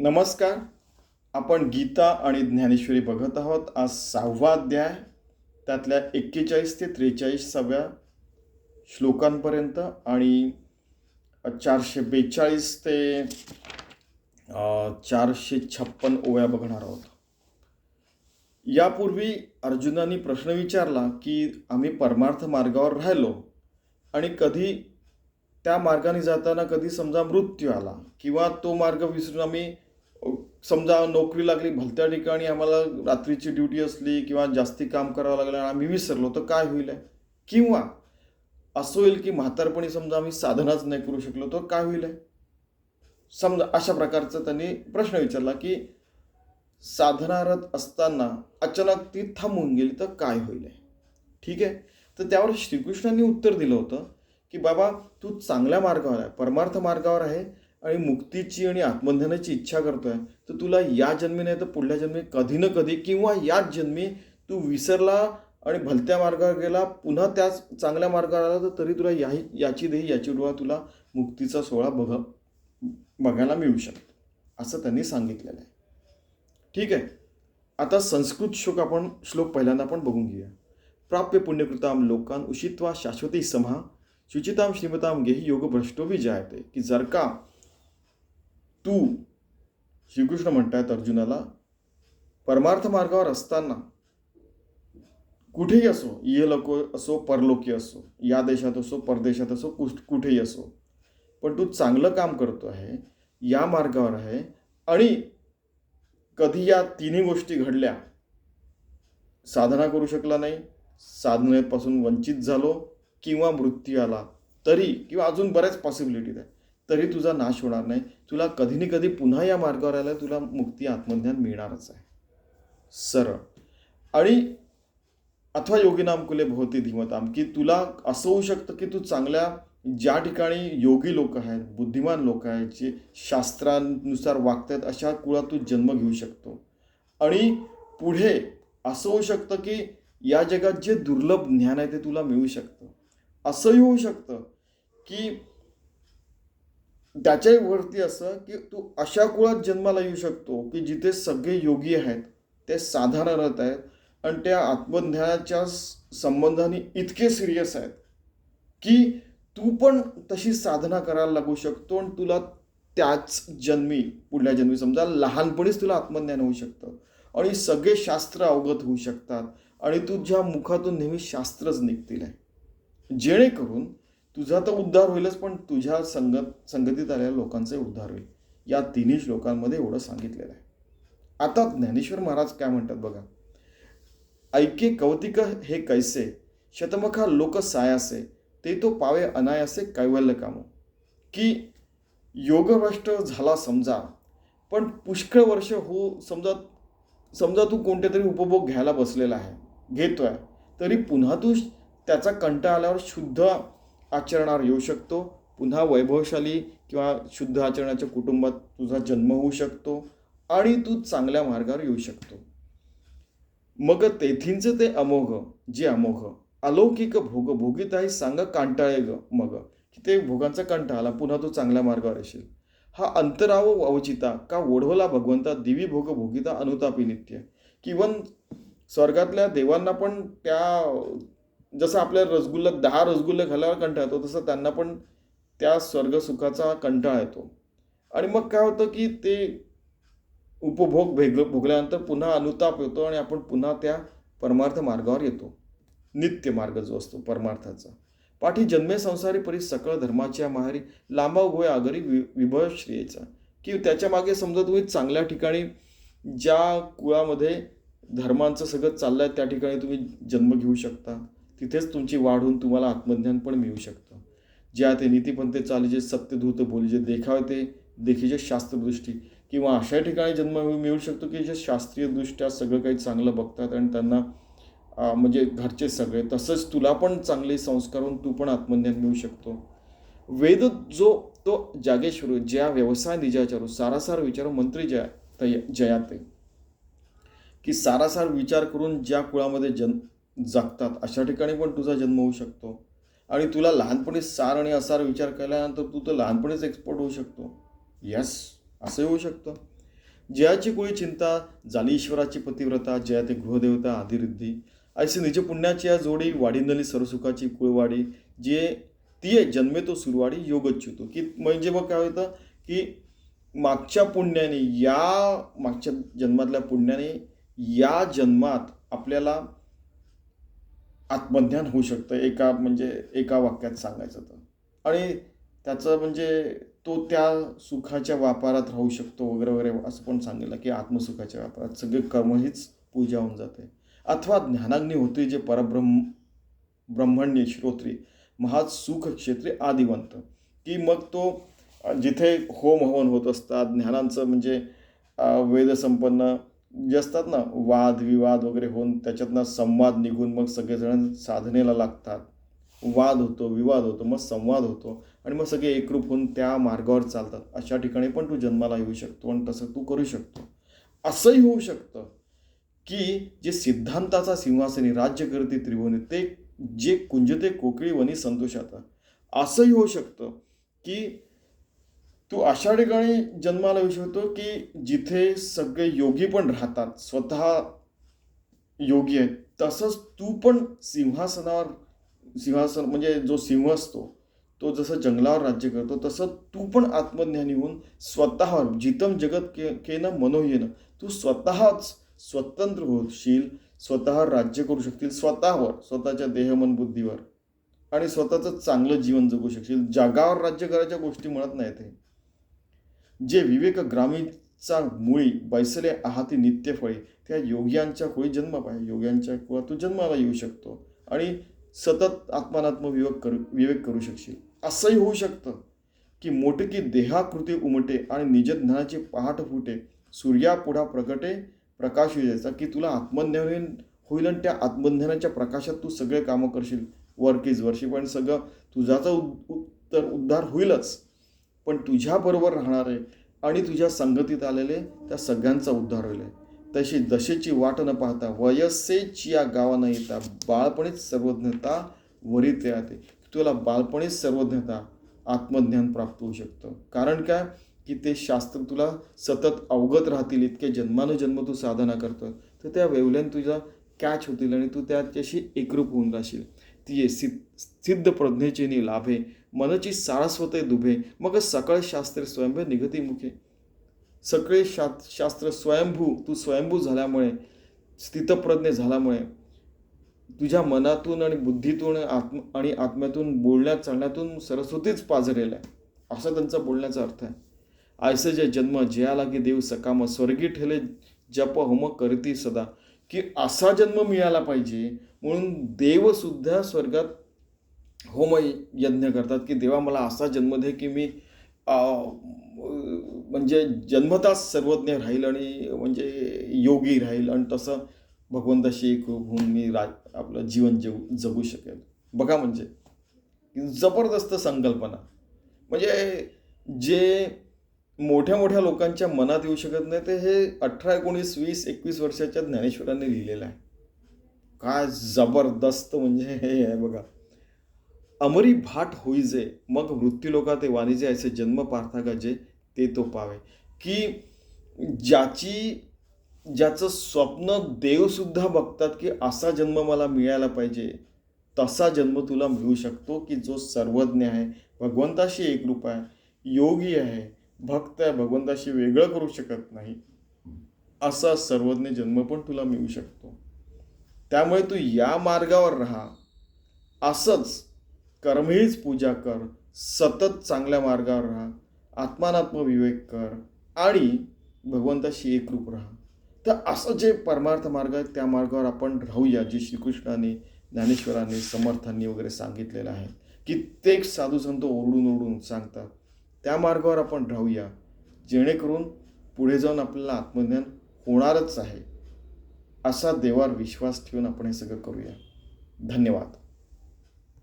नमस्कार. आपण गीता आणि ज्ञानेश्वरी बघत आहोत. आज सहावा अध्याय. त्यातल्या एक्केचाळीस ते त्रेचाळीसाव्या श्लोकांपर्यंत आणि चारशे बेचाळीस ते चारशे छप्पन ओव्या बघणार आहोत. यापूर्वी अर्जुनाने प्रश्न विचारला की आम्ही परमार्थ मार्गावर राहिलो आणि कधी त्या मार्गाने जाताना कधी समजा मृत्यू आला किंवा तो मार्ग विसरून आम्ही समजा नोकरी लागली भलत्या ठिकाणी आम्हाला रात्रीची ड्युटी असली किंवा जास्ती काम करावं लागलं आणि आम्ही विसरलो तर काय होईल आहे? किंवा असं होईल की म्हातारपणी समजा आम्ही साधनाच नाही करू शकलो तर काय होईल आहे? समजा अशा प्रकारचा त्यांनी प्रश्न विचारला की साधनारत असताना अचानक ती थांबून गेली तर काय होईल आहे? ठीक आहे तर त्यावर श्रीकृष्णांनी उत्तर दिलं होतं की बाबा तू चांगल्या मार्गावर आहे परमार्थ मार्गावर आहे आणि मुक्तीची आणि आत्मज्ञानाची इच्छा करतोय तर तुला या जन्मी नाही तर पुढल्या जन्मी कधी ना कधी किंवा याच जन्मी तू विसरला आणि भलत्या मार्गावर गेला पुन्हा त्याच चांगल्या मार्गावर आला तर तरी तुला याही याची देही याची डोळा तुला मुक्तीचा सोहळा बघ बघायला मिळू शकतो. असं त्यांनी सांगितलेलं आहे. ठीक आहे. आता संस्कृत श्लोक आपण श्लोक पहिल्यांदा आपण बघून घेऊया. प्राप्य पुण्यकृताम लोकान उषित्वा शाश्वती समहा शुचिताम श्रीमताम गेही योग भ्रष्टो विजायते की जर का तू श्रीकृष्ण म्हणतायत अर्जुनाला परमार्थ मार्गावर असताना कुठेही असो इहलोक असो परलोकी असो या देशात असो परदेशात असो कुठ कुठेही असो पण तू चांगलं काम करतो आहे या मार्गावर आहे आणि कधी या तिन्ही गोष्टी घडल्या साधना करू शकला नाही साधनेपासून वंचित झालो किंवा मृत्यू आला तरी किंवा अजून बऱ्याच पॉसिबिलिटीज आहे तरी तुझा नाश होणार नाही. तुला कधी ना कधी पुन्हा या मार्गावर आला तुला मुक्ती आत्मज्ञान मिळणारच आहे. सरळ. आणि अथवा योगीनाम कुले भोवती धीमताम की तुला असं होऊ शकतं की तू चांगल्या ज्या ठिकाणी योगी लोक आहेत बुद्धिमान लोक आहेत जे शास्त्रानुसार वागतात अशा कुळात तू जन्म घेऊ शकतो. आणि पुढे असं होऊ शकतं की या जगात जे दुर्लभ ज्ञान आहे ते तुला मिळू शकतं. असंही होऊ शकतं की त्याच्याही वरती असं की तू अशा कुळात जन्माला येऊ शकतो की जिथे सगळे योगी आहेत ते साधारणत आहेत आणि त्या आत्मज्ञानाच्या संबंधाने इतके सिरियस आहेत की तू पण तशी साधना करायला लागू शकतो आणि तुला त्याच जन्मी पुढल्या जन्मी समजा लहानपणीच तुला आत्मज्ञान होऊ शकतं आणि सगळे शास्त्र अवगत होऊ शकतात आणि तुझ्या मुखातून नेहमी शास्त्रच निघतील. आहे जेणेकरून तुझा तर उद्धार होईलच पण तुझ्या संगत संगतीत आलेल्या लोकांचाही उद्धार होईल. या तिन्ही श्लोकांमध्ये एवढं सांगितलेलं आहे. आता ज्ञानेश्वर महाराज काय म्हणतात बघा? ऐके कौतिक हे कैसे? शतमखा लोक सायासे ते तो पावे अनायासे कैवल्य कामो. की योगभ्रष्ट झाला समजा पण पुष्कळ वर्ष हो समजा समजा तू कोणते तरी उपभोग घ्यायला बसलेला आहे घेतोय तरी पुन्हा तू त्याचा कंटाळा आल्यावर शुद्ध आचरणावर येऊ शकतो. पुन्हा वैभवशाली किंवा शुद्ध आचरणाच्या कुटुंबात तुझा जन्म होऊ शकतो आणि तू चांगल्या मार्गावर येऊ शकतो. मग तेथींचे ते अमोघ जे अमोघ अलौकिक भोग भोगिताही सांग कांटाळे ग मग की ते भोगांचा कंटाळा आला पुन्हा तो चांगल्या मार्गावर असेल हा अंतराव अवचिता का ओढवला भगवंता दिवी भोग भोगिता अनुतापी नित्य? किवन स्वर्गातल्या देवांना पण त्या जसं आपल्या रसगुल्ला दहा रसगुल्ले खाल्यावर कंटाळा येतो तसं त्यांना पण त्या स्वर्गसुखाचा कंटाळा येतो. आणि मग काय होतं की ते उपभोग भेग भोगल्यानंतर पुन्हा अनुताप येतो आणि आपण पुन्हा त्या परमार्थ मार्गावर येतो. नित्य मार्ग जो असतो परमार्थाचा. पाठी जन्मे संसारी परी सकळ धर्माच्या माहेरी लांबा गोय आगरी वि विभव श्रेयचा. की त्याच्यामागे समजा तुम्ही चांगल्या ठिकाणी ज्या कुळामध्ये धर्मांचं सगळं चाललं आहे त्या ठिकाणी तुम्ही जन्म घेऊ शकता. तिथेच तुमची वाढ होऊन तुम्हाला आत्मज्ञान पण मिळू शकतं. ज्या ते नीतीपंथे चालीचे जे सत्यधूत बोली जे देखावे ते देखीचे शास्त्रदृष्टी किंवा अशा ठिकाणी जन्म मिळू शकतो की जे शास्त्रीयदृष्ट्या सगळं काही चांगलं बघतात आणि त्यांना म्हणजे घरचे सगळे तसंच तुला पण चांगले संस्कार होऊन तू पण आत्मज्ञान मिळू शकतो. वेद जो तो जागेश्वर ज्या व्यवसाय निजाचारू सारासार विचारू मंत्री जया तय जयाते. की सारासार विचार करून ज्या कुळामध्ये जन जगतात. अशा ठिकाणी पण तुझा जन्म होऊ शकतो. आणि तुला लहानपणी सार आणि असार विचार केल्यानंतर तू तर लहानपणीच एक्सपर्ट होऊ शकतो. यस असंही होऊ शकतं. जयाची कुळी चिंता झाली ईश्वराची पतिव्रता जया ते गृहदेवता आदिरिद्धी. ऐसे निज पुण्याची या जोडी वाढीनली सरसुखाची कुळवाडी जे ती जन्मे तो सुरवाडी योगच्युतो. की म्हणजे मग काय होतं की मागच्या पुण्याने या मागच्या जन्मातल्या पुण्याने या जन्मात आपल्याला आत्मज्ञान होऊ शकतं एका म्हणजे एका वाक्यात सांगायचं तर. आणि त्याचं म्हणजे तो त्या सुखाच्या व्यापारात राहू शकतो वगैरे वगैरे असं पण सांगितलं की आत्मसुखाच्या व्यापारात सगळे कर्म हीच पूजा होऊन जाते. अथवा ज्ञानाग्नी होते जे परब्रह्म ब्रह्मण्य श्रोत्री महाज सुख क्षेत्री आदिवंत. की मग तो जिथे होम हवन होत असतात ज्ञानांचं म्हणजे वेदसंपन्न जे असतात ना वादविवाद वगैरे होऊन त्याच्यातनं संवाद निघून मग सगळेजण साधनेला लागतात. वाद होतो विवाद होतो मग संवाद होतो आणि मग सगळे एकरूप होऊन त्या मार्गावर चालतात. अशा ठिकाणी पण तू जन्माला येऊ शकतो आणि तसं तू करू शकतो. असंही होऊ शकतं की जे सिद्धांताचा सिंहासनी राज्य करते त्रिभुवनी ते जे कुंजते कोकळी वनी संतोषात असंही होऊ शकतं की तू अशा ठिकाणी जन्माला येऊ शकतो की जिथे सगळे योगी पण राहतात स्वतः योगी आहेत. तसंच तू पण सिंहासनावर सिंहासन म्हणजे जो सिंह असतो तो जसं जंगलावर राज्य करतो तसं तू पण आत्मज्ञानी होऊन स्वतःवर जितम जगत के केनं मनो येणं तू स्वतःच स्वतंत्र होशील स्वतःवर राज्य करू शकतील स्वतःवर स्वतःच्या देहमन बुद्धीवर. आणि स्वतःचं चांगलं जीवन जगू शकशील. जगावर राज्य करायच्या गोष्टी म्हणत नाहीत हे. जे विवेक ग्रामीणचा मुळी बैसले आहाती नित्य फळे त्या योग्यांच्या खोळी जन्म पाहिजे योग्यांच्या कुळात तू जन्माला येऊ शकतो आणि सतत आत्मानात्म विवेक करू विवेक करू शकशील. असंही होऊ शकतं की मोठकी देहाकृती उमटे आणि निजज्ञानाची पहाट फुटे. सूर्यापुढा प्रकटे प्रकाश यायचा की तुला आत्मज्ञान होईल आणि त्या आत्मज्ञानाच्या प्रकाशात तू सगळे कामं करशील. वर्क इज वर्षी पण सगळं तुझाचा उद- उत्तर उद्धार होईलच. पण तुझ्याबरोबर राहणारे आणि तुझ्या संगतीत आलेले त्या सगळ्यांचा उद्धार होईल. तशी दशेची वाट न पाहता वयसेच या गावानं येता बाळपणीच सर्वज्ञता वरीत येते तुला बालपणीच सर्वज्ञता आत्मज्ञान प्राप्त होऊ शकतं. कारण काय? की ते शास्त्र तुला सतत अवगत राहतील इतके जन्मानुजन्म तू साधना करतो तर त्या वेवल्यान तुझा कॅच होतील आणि तू त्याच्याशी एकरूप होऊन राहशील. ती सिद्ध सिद्ध प्रज्ञेचे लाभे मनची सारस्वते दुभे मग सकळ शास्त्र स्वयंभू निघती मुखे. सगळे शा शास्त्र स्वयंभू तू स्वयंभू झाल्यामुळे स्थितप्रज्ञ झाल्यामुळे तुझ्या मनातून आणि बुद्धीतून आत्म आणि आत्म्यातून बोलण्यात चालण्यातून सरस्वतीच पाझरेल आहे. असा त्यांचा बोलण्याचा अर्थ आहे. आयसे जे जन्म जयाला की देव सकाम स्वर्गी ठेले जप होम करती सदा. की असा जन्म मिळाला पाहिजे म्हणून देवसुद्धा स्वर्गात होम यज्ञ करतात की देवा मला असा जन्म दे की मी म्हणजे जन्मताच सर्वज्ञ राहील आणि म्हणजे योगी राहील. आणि तसं भगवंताशी एक होऊन मी राज आपलं जीवन जगू जगू शकेल. बघा म्हणजे जबरदस्त संकल्पना. म्हणजे जे मोठ्या मोठ्या लोकांच्या मनात येऊ शकत नाही ते हे अठरा एकोणीस वीस एकवीस वर्षाच्या ज्ञानेश्वरांनी लिहिलेलं आहे. काय जबरदस्त म्हणजे हे आहे बघा. अमरी भाट होईजे मग मृत्यूलोका ते वाणिजे असे जन्म पार्था जे ते तो पावे. की ज्याची ज्याचं स्वप्न देवसुद्धा बघतात की असा जन्म मला मिळायला पाहिजे तसा जन्म तुला मिळू शकतो की जो सर्वज्ञ आहे भगवंताशी एकरूप आहे योगी आहे भक्त आहे भगवंताशी वेगळं करू शकत नाही असा सर्वज्ञ जन्म पण तुला मिळू शकतो. त्यामुळे तू या मार्गावर राहा. असंच कर्महीच पूजा कर सतत चांगल्या मार्गावर राहा आत्मानात्म विवेक कर आणि भगवंताशी एकरूप राहा. तर असं जे परमार्थ मार्ग आहे त्या मार्गावर आपण राहूया जे श्रीकृष्णाने ज्ञानेश्वरांनी समर्थांनी वगैरे सांगितलेलं आहे. कित्येक साधू संत ओरडून ओरडून सांगतात. त्या मार्गावर आपण राहूया. जेणेकरून पुढे जाऊन आपल्याला आत्मज्ञान होणारच आहे. असा देवावर विश्वास ठेवून आपण हे सगळं करूया. धन्यवाद.